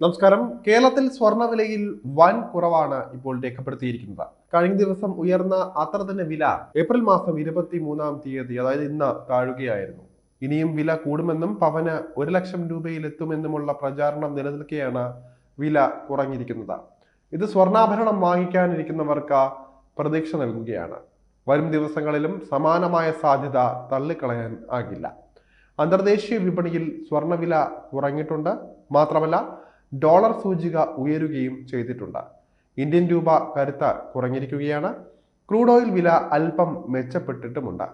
നമസ്കാരം. കേരളത്തിൽ സ്വർണവിലയിൽ വൻ കുറവാണ് ഇപ്പോൾ രേഖപ്പെടുത്തിയിരിക്കുന്നത്. കഴിഞ്ഞ ദിവസം ഉയർന്ന അത്ര തന്നെ വില ഏപ്രിൽ മാസം ഇരുപത്തി മൂന്നാം തീയതി അതായത് ഇന്ന് താഴുകയായിരുന്നു. ഇനിയും വില കൂടുമെന്നും പവന് ഒരു ലക്ഷം രൂപയിൽ എത്തുമെന്നുമുള്ള പ്രചാരണം നിലനിൽക്കെയാണ് വില കുറഞ്ഞിരിക്കുന്നത്. ഇത് സ്വർണാഭരണം വാങ്ങിക്കാനിരിക്കുന്നവർക്ക് പ്രതീക്ഷ നൽകുകയാണ്. വരും ദിവസങ്ങളിലും സമാനമായ സാധ്യത തള്ളിക്കളയാൻ ആകില്ല. അന്തർദേശീയ വിപണിയിൽ സ്വർണവില കുറഞ്ഞിട്ടുണ്ട്. മാത്രമല്ല ഡോളർ സൂചിക ഉയരുകയും ചെയ്തിട്ടുണ്ട്. ഇന്ത്യൻ രൂപ കരുത്ത കുറഞ്ഞിരിക്കുകയാണ്. ക്രൂഡ് ഓയിൽ വില അല്പം മെച്ചപ്പെട്ടിട്ടുമുണ്ട്.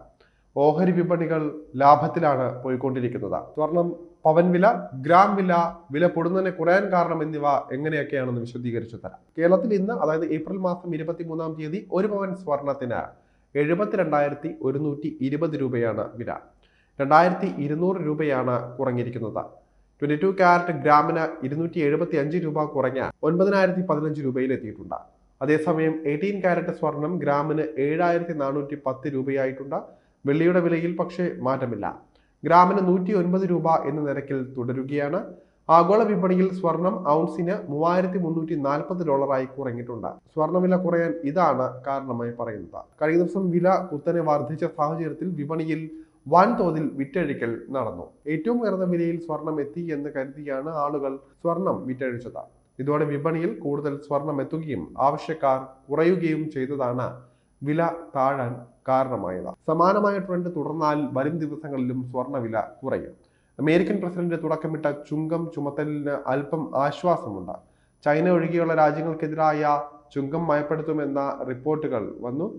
ഓഹരി വിപണികൾ ലാഭത്തിലാണ് പോയിക്കൊണ്ടിരിക്കുന്നത്. സ്വർണം പവൻ വില ഗ്രാം വില വില പൊടുന്നതിനെ കുറയാൻ കാരണം എന്നിവ എങ്ങനെയൊക്കെയാണെന്ന് വിശദീകരിച്ചു തരാം. കേരളത്തിൽ ഇന്ന് അതായത് ഏപ്രിൽ മാസം ഇരുപത്തി മൂന്നാം തീയതി ഒരു പവൻ സ്വർണത്തിന് എഴുപത്തിരണ്ടായിരത്തി ഒരുന്നൂറ്റി ഇരുപത് രൂപയാണ് വില. രണ്ടായിരത്തി ഇരുന്നൂറ് രൂപയാണ് കുറഞ്ഞിരിക്കുന്നത്. ട്വന്റി ടു ക്യാരറ്റ് ഗ്രാമിന് ഇരുന്നൂറ്റി എഴുപത്തി അഞ്ച് രൂപ കുറഞ്ഞ ഒൻപതിനായിരത്തി പതിനഞ്ച് രൂപയിൽ എത്തിയിട്ടുണ്ട് അതേസമയം എയ്റ്റീൻ കാരറ്റ് സ്വർണം ഗ്രാമിന് ഏഴായിരത്തി നാനൂറ്റി പത്ത് രൂപയായിട്ടുണ്ട്. വെള്ളിയുടെ വിലയിൽ പക്ഷേ മാറ്റമില്ല. ഗ്രാമിന് നൂറ്റി ഒൻപത് രൂപ എന്ന നിരക്കിൽ തുടരുകയാണ്. ആഗോള വിപണിയിൽ സ്വർണം ഔൺസിന് മൂവായിരത്തി മുന്നൂറ്റി നാൽപ്പത് ഡോളറായി കുറഞ്ഞിട്ടുണ്ട്. സ്വർണവില കുറയാൻ ഇതാണ് കാരണമായി പറയുന്നത്. കഴിഞ്ഞ ദിവസം വില കുത്തനെ വർദ്ധിച്ച സാഹചര്യത്തിൽ വിപണിയിൽ വൻതോതിൽ വിറ്റഴിക്കൽ നടന്നു. ഏറ്റവും ഉയർന്ന വിലയിൽ സ്വർണം എത്തി എന്ന് കരുതിയാണ് ആളുകൾ സ്വർണം വിറ്റഴിച്ചത്. ഇതോടെ വിപണിയിൽ കൂടുതൽ സ്വർണം എത്തുകയും ആവശ്യക്കാർ കുറയുകയും ചെയ്തതാണ് വില താഴാൻ കാരണമായത്. സമാനമായ ട്രെൻഡ് തുടർന്നാൽ വരും ദിവസങ്ങളിലും സ്വർണവില കുറയും. അമേരിക്കൻ പ്രസിഡന്റ് തുടക്കമിട്ട ചുങ്കം ചുമത്തലിന് അല്പം ആശ്വാസമുണ്ട്. ചൈന ഒഴികെയുള്ള രാജ്യങ്ങൾക്കെതിരായ ചുങ്കം മയപ്പെടുത്തുമെന്ന റിപ്പോർട്ടുകൾ വന്നു.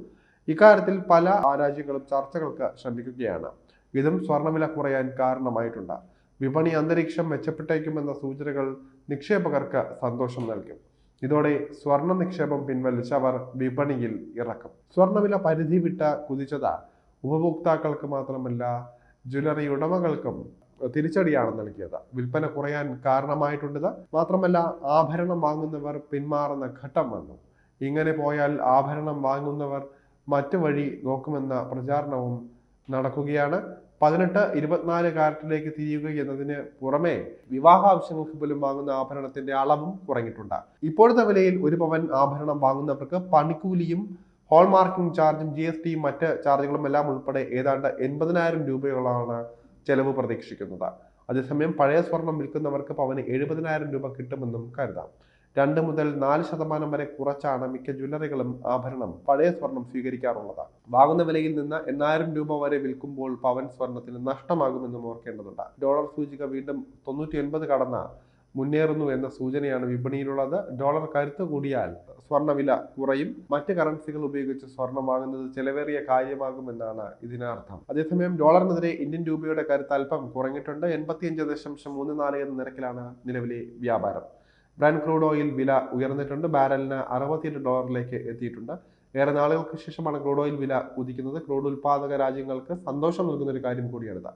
ഇക്കാര്യത്തിൽ പല ആരാജ്യങ്ങളും രാജ്യങ്ങളും ചർച്ചകൾക്ക് ശ്രമിക്കുകയാണ്. ഇതും സ്വർണവില കുറയാൻ കാരണമായിട്ടുണ്ട്. വിപണി അന്തരീക്ഷം മെച്ചപ്പെട്ടേക്കുമെന്ന സൂചനകൾ നിക്ഷേപകർക്ക് സന്തോഷം നൽകും. ഇതോടെ സ്വർണ നിക്ഷേപം പിൻവലിച്ചവർ വിപണിയിൽ ഇറക്കും. സ്വർണവില പരിധി വിട്ട കുതിച്ചത. ഉപഭോക്താക്കൾക്ക് മാത്രമല്ല ജ്വല്ലറി ഉടമകൾക്കും തിരിച്ചടിയാണ് നൽകിയത്. വിൽപ്പന കുറയാൻ കാരണമായിട്ടുണ്ടത്. മാത്രമല്ല ആഭരണം വാങ്ങുന്നവർ പിന്മാറുന്ന ഘട്ടം വന്നു. ഇങ്ങനെ പോയാൽ ആഭരണം വാങ്ങുന്നവർ മറ്റു വഴി നോക്കുമെന്ന പ്രചാരണവും നടക്കുകയാണ്. പതിനെട്ട് ഇരുപത്തിനാല് കാരറ്റിലേക്ക് തിരിയുക എന്നതിന് പുറമെ വിവാഹ ആവശ്യങ്ങൾക്ക് പോലും വാങ്ങുന്ന ആഭരണത്തിന്റെ അളവും കുറഞ്ഞിട്ടുണ്ട്. ഇപ്പോഴത്തെ വിലയിൽ ഒരു പവൻ ആഭരണം വാങ്ങുന്നവർക്ക് പണിക്കൂലിയും ഹോൾമാർക്കിംഗ് ചാർജും ജി എസ് ടിയും മറ്റ് ചാർജുകളും എല്ലാം ഉൾപ്പെടെ ഏതാണ്ട് എൺപതിനായിരം രൂപയോളമാണ് ചെലവ് പ്രതീക്ഷിക്കുന്നത്. അതേസമയം പഴയ സ്വർണം വിൽക്കുന്നവർക്ക് പവന് എഴുപതിനായിരം രൂപ കിട്ടുമെന്നും കരുതാം. രണ്ട് മുതൽ നാല് ശതമാനം വരെ കുറച്ചാണ് മിക്ക ജ്വല്ലറികളും ആഭരണം പഴയ സ്വർണം സ്വീകരിക്കാറുള്ളത്. വാങ്ങുന്ന വിലയിൽ നിന്ന് എണ്ണായിരം രൂപ വരെ വിൽക്കുമ്പോൾ പവൻ സ്വർണത്തിന് നഷ്ടമാകുമെന്നും ഓർക്കേണ്ടതുണ്ട്. ഡോളർ സൂചിക വീണ്ടും തൊണ്ണൂറ്റി ഒൻപത് കടന്ന മുന്നേറുന്നു എന്ന സൂചനയാണ് വിപണിയിലുള്ളത്. ഡോളർ കരുത്ത് കൂടിയാൽ സ്വർണവില കുറയും. മറ്റ് കറൻസികൾ ഉപയോഗിച്ച് സ്വർണം വാങ്ങുന്നത് ചെലവേറിയ കാര്യമാകുമെന്നാണ് ഇതിനർത്ഥം. അതേസമയം ഡോളറിനെതിരെ ഇന്ത്യൻ രൂപയുടെ കരുത്ത് അല്പം കുറഞ്ഞിട്ടുണ്ട്. എൺപത്തിയഞ്ച് ദശാംശം മൂന്ന് നാല് എന്ന നിരക്കിലാണ് നിലവിലെ വ്യാപാരം. ബ്രാൻഡ് ക്രൂഡ് ഓയിൽ വില ഉയർന്നിട്ടുണ്ട്. ബാരലിന് അറുപത്തിയെട്ട് ഡോളറിലേക്ക് എത്തിയിട്ടുണ്ട്. ഏറെ നാളുകൾക്ക് ശേഷമാണ് ക്രൂഡ് ഓയിൽ വില കുതിക്കുന്നത് ക്രൂഡ് ഉൽപാദക രാജ്യങ്ങൾക്ക് സന്തോഷം നൽകുന്ന ഒരു കാര്യം കൂടിയാണിത്